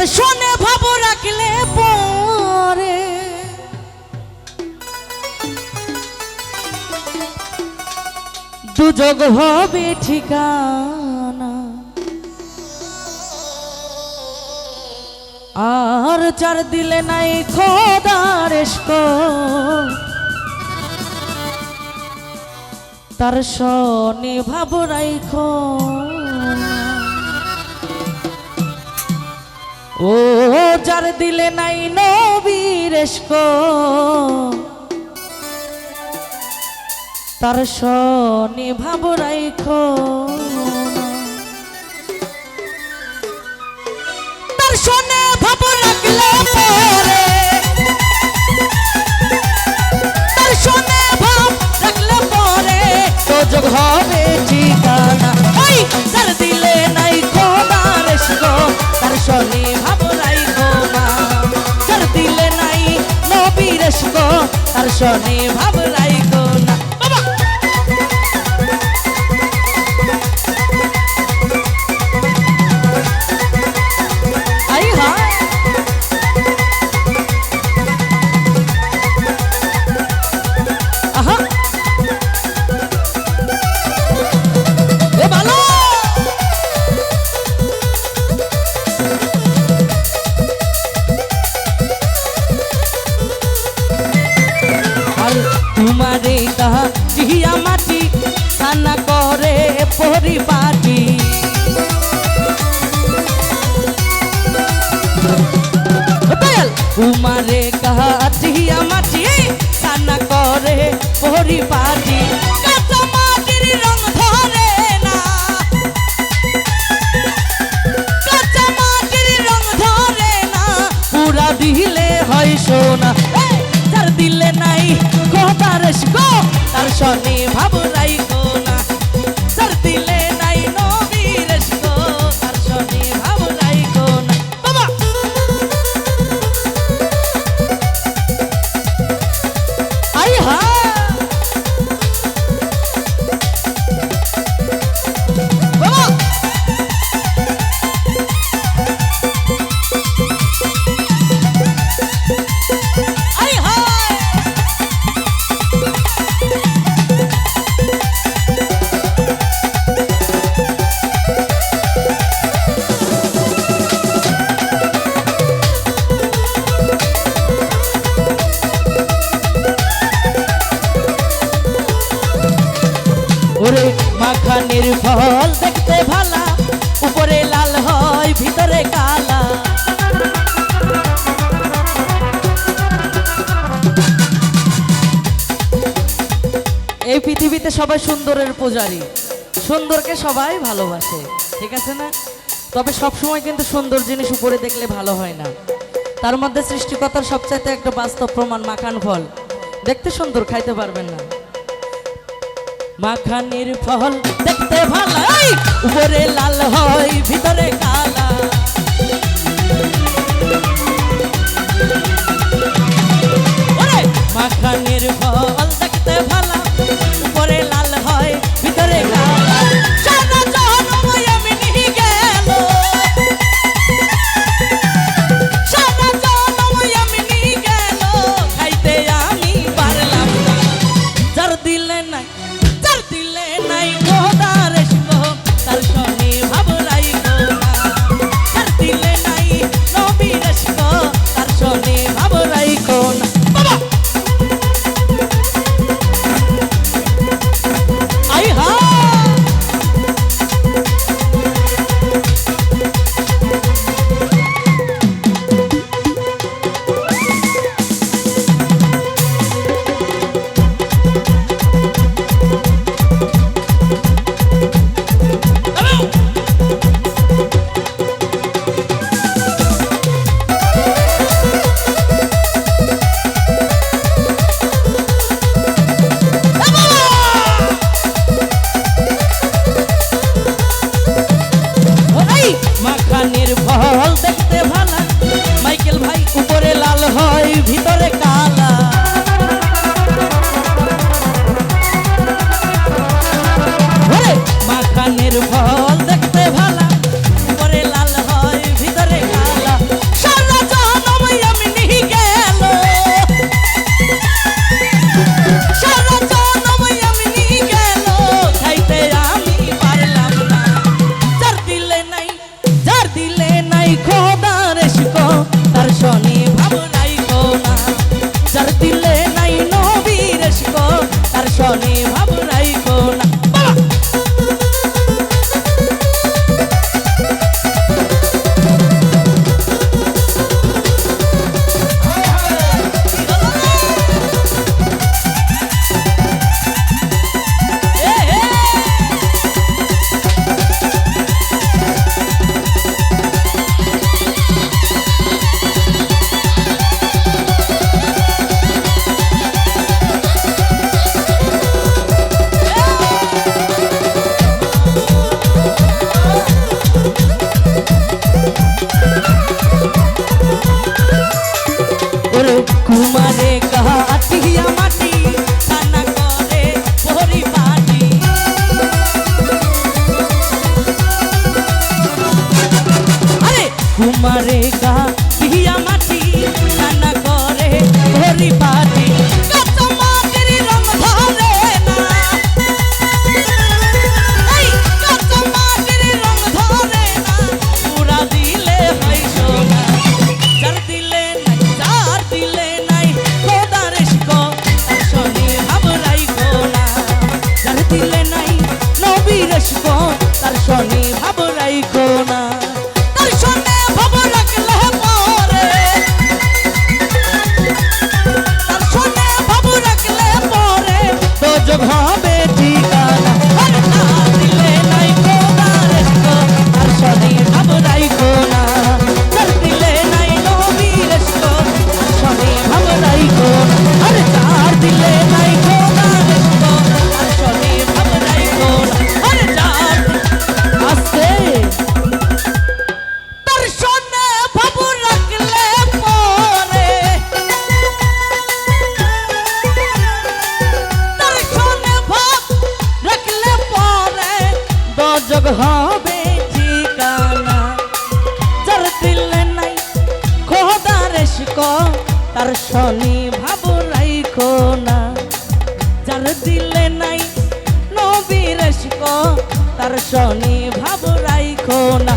তার শোনে ভাব রাখলে পরে। দুযোগ হবে ঠিকানা। আর চার দিলে নাই খোদার তার শনি ভাব রাইখো ও যার দিলে নাই নবীর এসকো তার শনি ভাব রাইখো। তার শনে ভাব রাখলে পরে, তার শনে ভাব রাখলে পরে সুযোগ হবে শনি ভাব পরিপাটি দিলে হয় সোনা। এই, দিলে নাই গো তার শনি ভাব ফল দেখতে ভালা, উপরে লাল হয়, ভিতরে কালা। এই পৃথিবীতে সবাই সুন্দরের পূজারী। সুন্দরকে সবাই ভালোবাসে, ঠিক আছে না? তবে সবসময় কিন্তু সুন্দর জিনিস উপরে দেখলে ভালো হয় না। তার মধ্যে সৃষ্টিকতার সবচাইতে একটা বাস্তব প্রমাণ মাখান ফল। দেখতে সুন্দর, খাইতে পারবেন না। মাখানির ফল দেখতে ভালো এই, উপরে লাল হয় ভিতরে কালা। মাখানির ফল দেখতে ভালো উপরে লাল হয় আসব তার শনি ভাব আর শনি ভাব রাইখো না। যার দিলে নাই নবীর তার শনি ভাব রাইখো না।